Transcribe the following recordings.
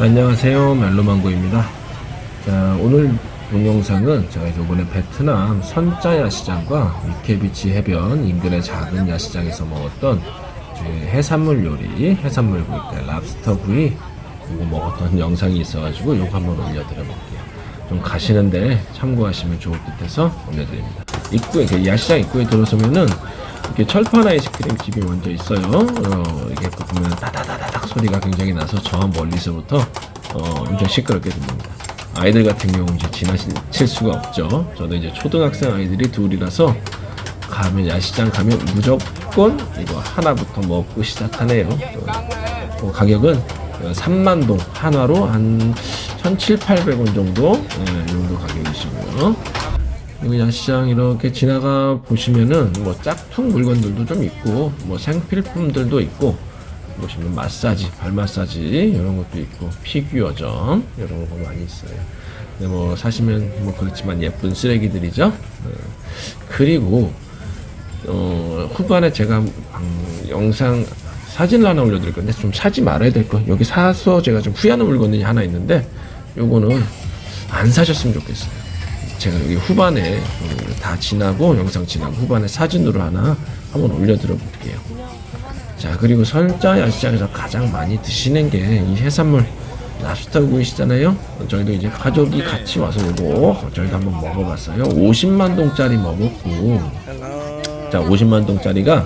안녕하세요. 멜로망고입니다. 자 오늘 동영상은 제가 이번에 베트남 선짜 야 시장과 미케비치 해변 인근의 작은 야시장에서 먹었던 그 해산물 요리 해산물 구이 그러니까 랍스터 구이 이거 먹었던 영상이 있어가지고 이거 한번 올려드려 볼게요. 좀 가시는데 참고하시면 좋을 듯 해서 올려드립니다. 입구에 그 야시장 입구에 들어서면은 이렇게 철판 아이스크림 집이 먼저 있어요. 어, 이게 보면 따다다다닥 소리가 굉장히 나서 저 멀리서부터 어, 엄청 시끄럽게 들립니다. 아이들 같은 경우는 이제 지나칠 수가 없죠. 저도 이제 초등학생 아이들이 둘이라서 가면 야시장 가면 무조건 이거 하나부터 먹고 시작하네요. 어, 어, 가격은 어, 3만 동 한화로 한 1,700~800원 정도 예, 이 정도 가격이시고요. 여기 야시장 이렇게 지나가 보시면은 뭐 짝퉁 물건들도 좀 있고 뭐 생필품들도 있고 보시면 마사지, 발 마사지 이런 것도 있고 피규어점 이런 거 많이 있어요. 근데 뭐 사시면 뭐 그렇지만 예쁜 쓰레기들이죠. 어, 그리고 어, 후반에 제가 음, 영상 사진을 하나 올려드릴 건데 좀 사지 말아야 될 거. 여기 사서 제가 좀 후회하는 물건이 하나 있는데 요거는 안 사셨으면 좋겠어요. 제가 여기 후반에 어, 다 지나고 영상 지나고 후반에 사진으로 하나 한번 올려드려 볼게요. 자 그리고 설자 야시장에서 가장 많이 드시는 게 이 해산물 랍스터 구이시잖아요. 어, 저희도 이제 가족이 같이 와서 이거 저희도 한번 먹어봤어요. 50만 동짜리 먹었고 자 50만 동짜리가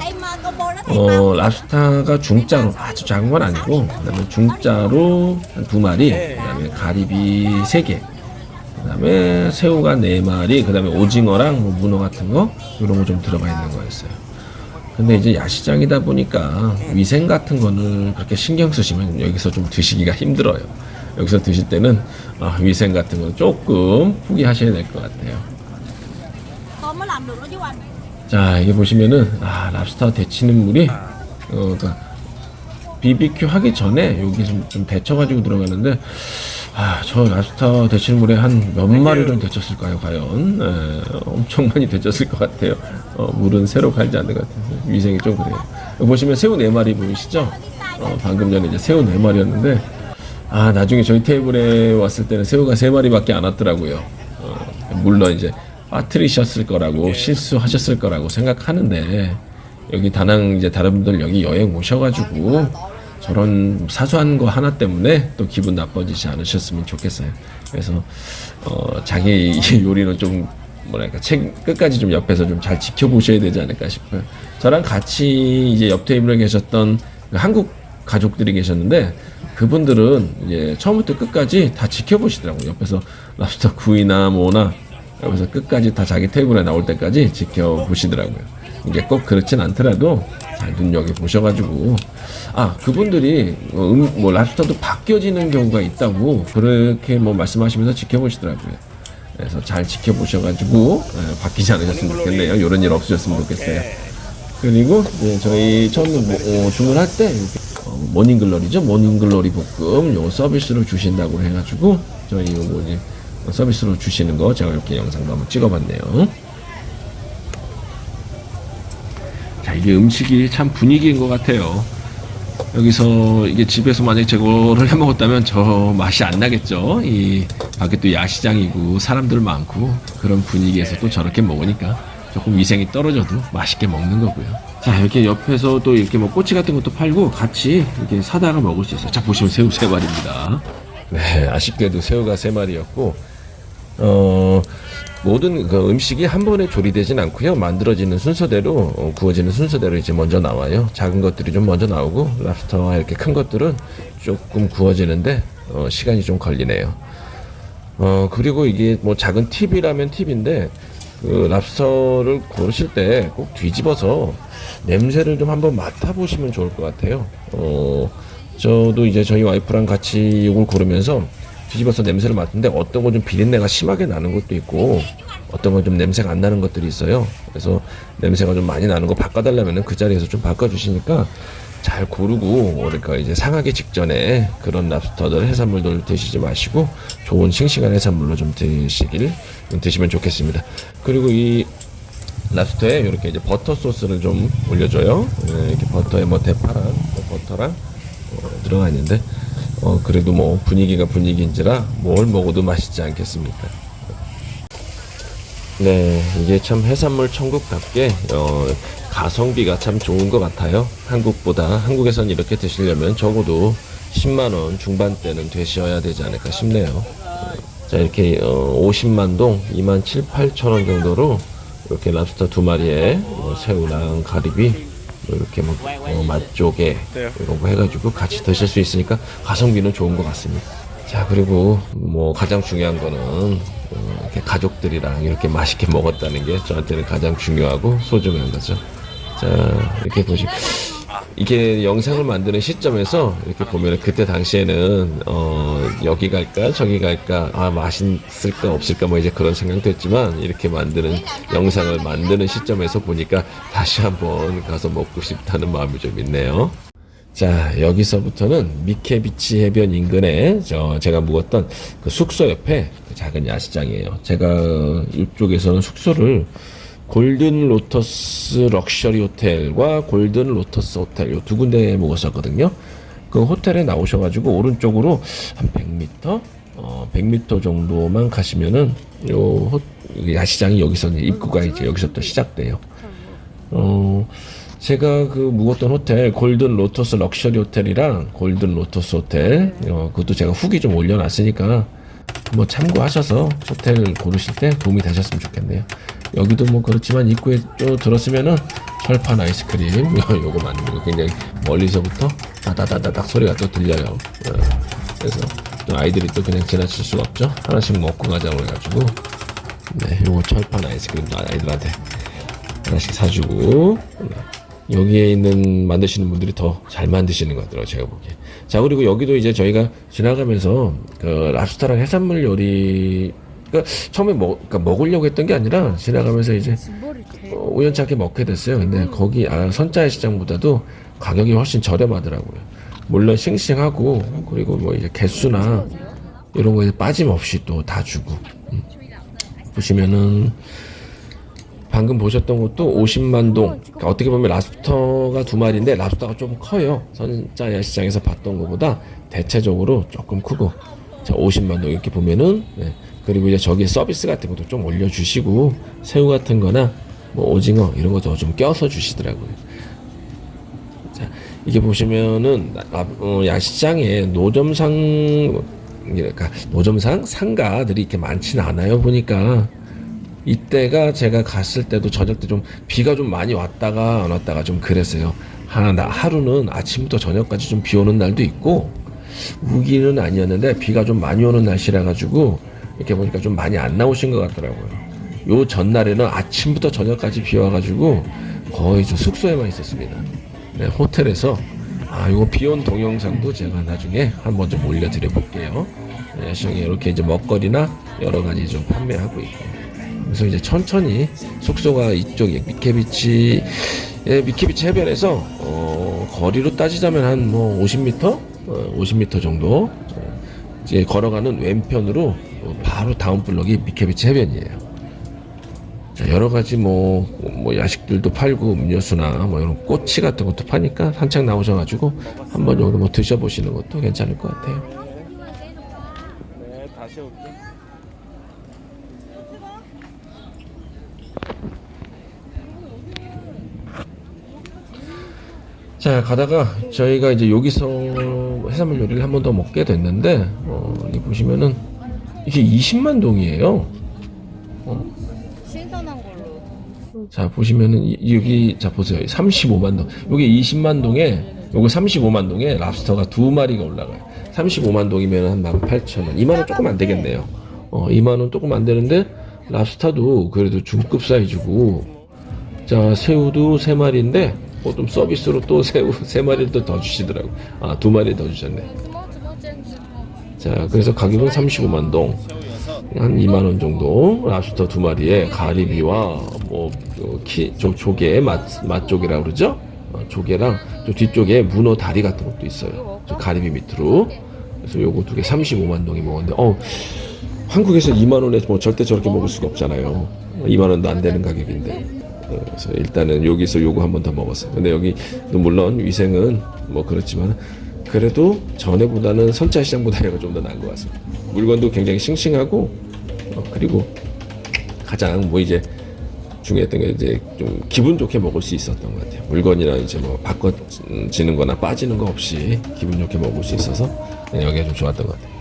어 랍스타가 중짜로 아주 작은 건 아니고 그다음에 중짜로 한 두 마리 그다음에 가리비 세 개. 그다음에 새우가 네 마리, 그다음에 오징어랑 뭐 문어 같은 거 이런 거 좀 들어가 있는 거였어요. 근데 이제 야시장이다 보니까 위생 같은 거는 그렇게 신경 쓰시면 여기서 좀 드시기가 힘들어요. 여기서 드실 때는 아, 위생 같은 거 조금 포기하셔야 될 것 같아요. 자, 이게 보시면은 아, 랍스터 데치는 물이 어, 그러니까 BBQ 하기 전에 여기 좀, 좀 데쳐가지고 들어가는데 아, 저 랍스터 데치는 물에 한 몇 마리 를 데쳤을까요, 과연? 에, 엄청 많이 데쳤을 것 같아요. 어, 물은 새로 갈지 않는 것 같아요. 위생이 좀 그래요. 여기 보시면 새우 네 마리 보이시죠? 어, 방금 전에 이제 새우 네 마리였는데 아, 나중에 저희 테이블에 왔을 때는 새우가 세 마리밖에 안 왔더라고요. 어, 물론 이제 빠뜨리셨을 거라고 실수하셨을 거라고 생각하는데 여기 다낭 이제 다른 분들 여기 여행 오셔가지고 저런 사소한 거 하나 때문에 또 기분 나빠지지 않으셨으면 좋겠어요. 그래서 어, 자기 요리는 좀 뭐랄까 책 끝까지 좀 옆에서 좀 잘 지켜보셔야 되지 않을까 싶어요. 저랑 같이 이제 옆 테이블에 계셨던 그 한국 가족들이 계셨는데 그분들은 이제 처음부터 끝까지 다 지켜보시더라고요. 옆에서 랍스터 구이나 뭐나 옆에서 끝까지 다 자기 테이블에 나올 때까지 지켜보시더라고요. 이게 꼭 그렇진 않더라도 잘 눈여겨 보셔가지고 아 그분들이 어, 음, 뭐 랍스터도 바뀌어지는 경우가 있다고 그렇게 뭐 말씀하시면서 지켜보시더라고요. 그래서 잘 지켜보셔가지고 예, 바뀌지 않으셨으면 좋겠네요. 이런 일 없으셨으면 좋겠어요. 그리고 이제 저희 처음 뭐, 어, 주문할 때 어, 모닝글러리죠. 모닝글러리 볶음 요 서비스로 주신다고 해가지고 저희 요거 이제 서비스로 주시는 거 제가 이렇게 영상도 한번 찍어봤네요. 자 이게 음식이 참 분위기인 것 같아요. 여기서 이게 집에서 만약에 저거를 해 먹었다면 저 맛이 안 나겠죠. 이 밖에 또 야시장이고 사람들 많고 그런 분위기에서 또 저렇게 먹으니까 조금 위생이 떨어져도 맛있게 먹는 거고요. 자 이렇게 옆에서 또 이렇게 뭐 꼬치 같은 것도 팔고 같이 이렇게 사다가 먹을 수 있어요. 자 보시면 새우 세 마리입니다. 네 아쉽게도 새우가 세 마리였고 어, 모든 그 음식이 한 번에 조리되진 않고요. 만들어지는 순서대로 어, 구워지는 순서대로 이제 먼저 나와요. 작은 것들이 좀 먼저 나오고 랍스터와 이렇게 큰 것들은 조금 구워지는데 어, 시간이 좀 걸리네요. 어 그리고 이게 뭐 작은 팁이라면 팁인데 그 랍스터를 고르실 때 꼭 뒤집어서 냄새를 좀 한번 맡아보시면 좋을 것 같아요. 어 저도 이제 저희 와이프랑 같이 이걸 고르면서 뒤집어서 냄새를 맡는데 어떤 건 좀 비린내가 심하게 나는 것도 있고 어떤 건 좀 냄새가 안 나는 것들이 있어요. 그래서 냄새가 좀 많이 나는 거 바꿔달라면은 그 자리에서 좀 바꿔주시니까 잘 고르고 그러니까 이제 상하기 직전에 그런 랍스터들 해산물들 드시지 마시고 좋은 싱싱한 해산물로 좀 드시길 좀 드시면 좋겠습니다. 그리고 이 랍스터에 이렇게 이제 버터 소스를 좀 올려줘요. 네, 이렇게 버터에 뭐 대파랑 뭐 버터랑 어, 들어가 있는데 어, 그래도 뭐 분위기가 분위기인지라 뭘 먹어도 맛있지 않겠습니까? 네, 이게 참 해산물 천국답게 어, 가성비가 참 좋은 것 같아요. 한국보다 한국에선 이렇게 드시려면 적어도 10만 원 중반대는 되셔야 되지 않을까 싶네요. 어, 자 이렇게 어, 50만 동 2만 7, 8천 원 정도로 이렇게 랍스터 두 마리에 뭐 새우랑 가리비 뭐 이렇게 뭐 어, 맛조개 이런 거 해가지고 같이 드실 수 있으니까 가성비는 좋은 것 같습니다. 자 그리고 뭐 가장 중요한 거는 어, 이렇게 가족들이랑 이렇게 맛있게 먹었다는 게 저한테는 가장 중요하고 소중한 거죠. 자 이렇게 보시 이게 영상을 만드는 시점에서 이렇게 보면 그때 당시에는 어 여기 갈까 저기 갈까 아 맛있을까 없을까 뭐 이제 그런 생각도 했지만 이렇게 만드는 영상을 만드는 시점에서 보니까 다시 한번 가서 먹고 싶다는 마음이 좀 있네요. 자 여기서부터는 미케비치 해변 인근에 저 제가 묵었던 그 숙소 옆에 그 작은 야시장이에요. 제가 이쪽에서는 숙소를 골든 로터스 럭셔리 호텔과 골든 로터스 호텔 요 두 군데에 묵었었거든요. 그 호텔에 나오셔가지고 오른쪽으로 한 100m, 어 100m 정도만 가시면은 요 호, 야시장이 여기서 입구가 이제 여기서부터 시작돼요. 어, 제가 그 묵었던 호텔 골든 로터스 럭셔리 호텔이랑 골든 로터스 호텔 어, 그것도 제가 후기 좀 올려놨으니까 한번 참고하셔서 호텔 고르실 때 도움이 되셨으면 좋겠네요. 여기도 뭐 그렇지만 입구에 또 들었으면은 철판 아이스크림 요거 만드는 거 굉장히 멀리서부터 다다다다닥 소리가 또 들려요. 어, 그래서 또 아이들이 또 그냥 지나칠 수가 없죠. 하나씩 먹고 가자고 해가지고 네 요거 철판 아이스크림도 아이들한테 하나씩 사주고 네. 여기에 있는 만드시는 분들이 더 잘 만드시는 것 같더라고요 제가 보기에. 자 그리고 여기도 이제 저희가 지나가면서 그 랍스타랑 해산물 요리 그러니까 처음에 먹, 그러니까 먹으려고 했던 게 아니라 지나가면서 이제 어, 우연찮게 먹게 됐어요. 근데 거기 아, 선자의 시장보다도 가격이 훨씬 저렴하더라고요. 물론 싱싱하고 그리고 뭐 이제 개수나 이런 거에 빠짐없이 또 다 주고. 음. 보시면은 방금 보셨던 것도 50만 동. 그러니까 어떻게 보면 랍스터가 두 마리인데 랍스터가 좀 커요. 선자 야시장에서 봤던 것보다 대체적으로 조금 크고. 자, 50만 동 이렇게 보면은 네. 그리고 이제 저기 서비스 같은 것도 좀 올려주시고 새우 같은 거나 뭐 오징어 이런 것도 좀 껴서 주시더라고요. 자, 이게 보시면은 나- 어, 야시장에 노점상 그러니까 노점상 상가들이 이렇게 많지는 않아요 보니까 이때가 제가 갔을 때도 저녁 때 좀 비가 좀 많이 왔다가 안 왔다가 좀 그랬어요. 하나 하루는 아침부터 저녁까지 좀 비 오는 날도 있고 우기는 아니었는데 비가 좀 많이 오는 날씨라 가지고 이렇게 보니까 좀 많이 안 나오신 것 같더라고요. 요 전날에는 아침부터 저녁까지 비 와가지고 거의 저 숙소에만 있었습니다. 네, 호텔에서 아 이거 비온 동영상도 제가 나중에 한번 좀 올려드려 볼게요. 네, 시장에 이렇게 이제 먹거리나 여러 가지 좀 판매하고 있고. 그래서 이제 천천히 숙소가 이쪽에 미케비치 예, 미케비치 해변에서 어, 거리로 따지자면 한 뭐 50m, 어, 50m 정도 어, 이제 걸어가는 왼편으로 어, 바로 다음 블럭이 미케비치 해변이에요. 자, 여러 가지 뭐, 뭐 야식들도 팔고 음료수나 뭐 이런 꼬치 같은 것도 파니까 한창 나오셔가지고 한번 정도 뭐 드셔보시는 것도 괜찮을 것 같아요. 네, 다시 올게. 자 가다가 저희가 이제 여기서 해산물 요리를 한 번 더 먹게 됐는데 어, 이 보시면은 이게 20만 동이에요. 신선한 걸로. 자 보시면은 이- 여기 자 보세요. 35만 동. 여기 20만 동에 요거 35만 동에 랍스터가 두 마리가 올라가요. 35만 동이면 한 18,000원. 2만 원 조금 안 되겠네요. 어 2만 원 조금 안 되는데 랍스타도 그래도 중급 사이즈고. 자 새우도 세 마리인데 어, 좀 서비스로 또 새우 세 마리를 또더 주시더라고 아 두 마리 더 주셨네 자 그래서 가격은 35만 동 한 2만 원 정도 랍스터 두 마리에 가리비와 뭐 키, 조, 조개 맛 맛조개라 그러죠? 어, 조개랑 저 뒤쪽에 문어 다리 같은 것도 있어요. 저 가리비 밑으로. 그래서 요거 두 개 35만 동이 먹었는데 어 한국에서 2만 원에 뭐 절대 저렇게 먹을 수가 없잖아요. 2만 원도 안 되는 가격인데. 어, 그래서 일단은 여기서 요거 한 번 더 먹었어요. 근데 여기도 물론 위생은 뭐 그렇지만 그래도 전에보다는 선자 시장보다 얘가 좀 더 나은 것 같습니다. 물건도 굉장히 싱싱하고 어, 그리고 가장 뭐 이제 중요했던 게 이제 좀 기분 좋게 먹을 수 있었던 것 같아요. 물건이나 이제 뭐 바꿔지는 거나 빠지는 거 없이 기분 좋게 먹을 수 있어서 여기가 좀 좋았던 것 같아요.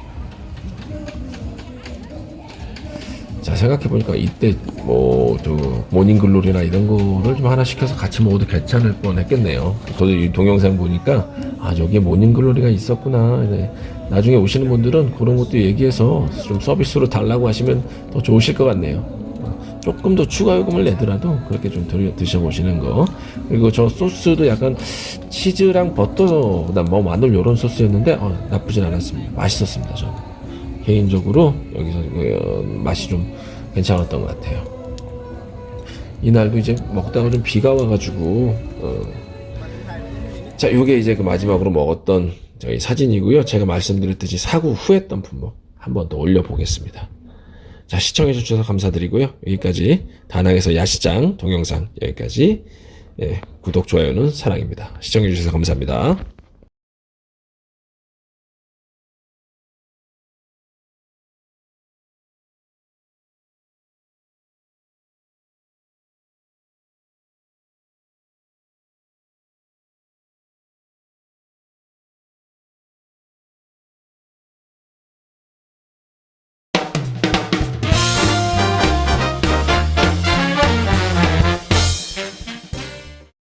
생각해보니까 이때 뭐 저 모닝글로리나 이런 거를 좀 하나 시켜서 같이 먹어도 괜찮을 뻔 했겠네요. 저도 이 동영상 보니까 아 저기에 모닝글로리가 있었구나. 네. 나중에 오시는 분들은 그런 것도 얘기해서 좀 서비스로 달라고 하시면 더 좋으실 것 같네요. 어, 조금 더 추가 요금을 내더라도 그렇게 좀 드- 드셔보시는 거. 그리고 저 소스도 약간 치즈랑 버터, 그다음 뭐 마늘 요런 소스였는데 어, 나쁘진 않았습니다. 맛있었습니다. 저는. 개인적으로 여기서 어, 맛이 좀 괜찮았던 것 같아요. 이날도 이제 먹다가 좀 비가 와가지고 어, 자 요게 이제 그 마지막으로 먹었던 저희 사진이고요. 제가 말씀드렸듯이 사고 후 했던 품목 한 번 더 올려보겠습니다. 자 시청해 주셔서 감사드리고요. 여기까지 다낭에서 야시장 동영상 여기까지 예, 구독 좋아요는 사랑입니다. 시청해 주셔서 감사합니다.